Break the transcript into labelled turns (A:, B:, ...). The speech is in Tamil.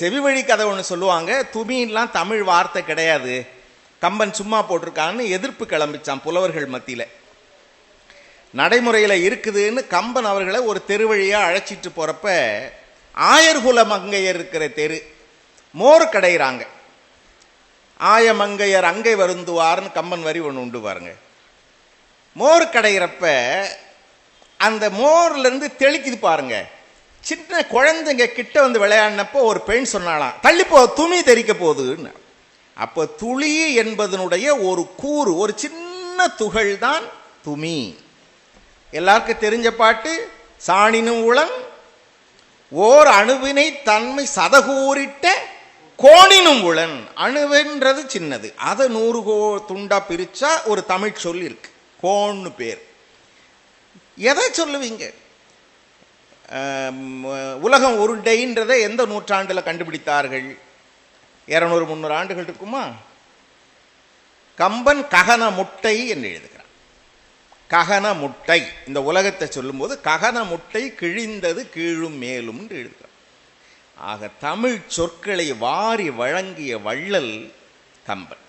A: செவி வழி கதை ஒன்று சொல்லுவாங்க. துமின்லாம் தமிழ் வார்த்தை கிடையாது. கம்பன் சும்மா போட்டிருக்கான்னு எதிர்ப்பு கிளம்பிச்சான் புலவர்கள் மத்தியில். நடைமுறையில் இருக்குதுன்னு கம்பன் அவர்களை ஒரு தெரு வழியாக அழைச்சிட்டு போகிறப்ப ஆயர்குல மங்கையர் இருக்கிற தெரு மோர் கடைகிறாங்க ஆயமங்கையர் அங்கை வருந்துவார்னு கம்பன் வரி ஒன்று உண்டு பாருங்க. மோர் கடைகிறப்ப அந்த மோர்லேருந்து தெளிக்குது பாருங்கள் சின்ன குழந்தைங்க கிட்ட வந்து விளையாடினப்போ ஒரு பெண் சொன்னாலாம் தள்ளிப்போ துணி தெரிக்க போகுதுன்னு. அப்போ துளி என்பதனுடைய ஒரு கூறு ஒரு சின்ன துகள் தான் துமி எல்லாருக்கும் தெரிஞ்ச பாட்டு சாணினும் உளம் ஓர் அணுவினை தன்மை சதகூறிட்ட கோணினும் உளன். அணுவென்றது சின்னது. அதை நூறு கோ துண்டா பிரிச்சா ஒரு தமிழ் சொல் இருக்கு கோன்னு பேர். எதை சொல்லுவீங்க? உலகம் உருண்டைன்றதை எந்த நூற்றாண்டில் கண்டுபிடித்தார்கள்? இரநூறு முந்நூறு ஆண்டுகள் இருக்குமா? கம்பன் ககன முட்டை என்று எழுதுகிறான். ககன முட்டை. இந்த உலகத்தை சொல்லும்போது ககன முட்டை கிழிந்தது கீழும் மேலும் என்று எழுதுகிறான். ஆக தமிழ் சொற்களை வாரி வழங்கிய வள்ளல் கம்பன்.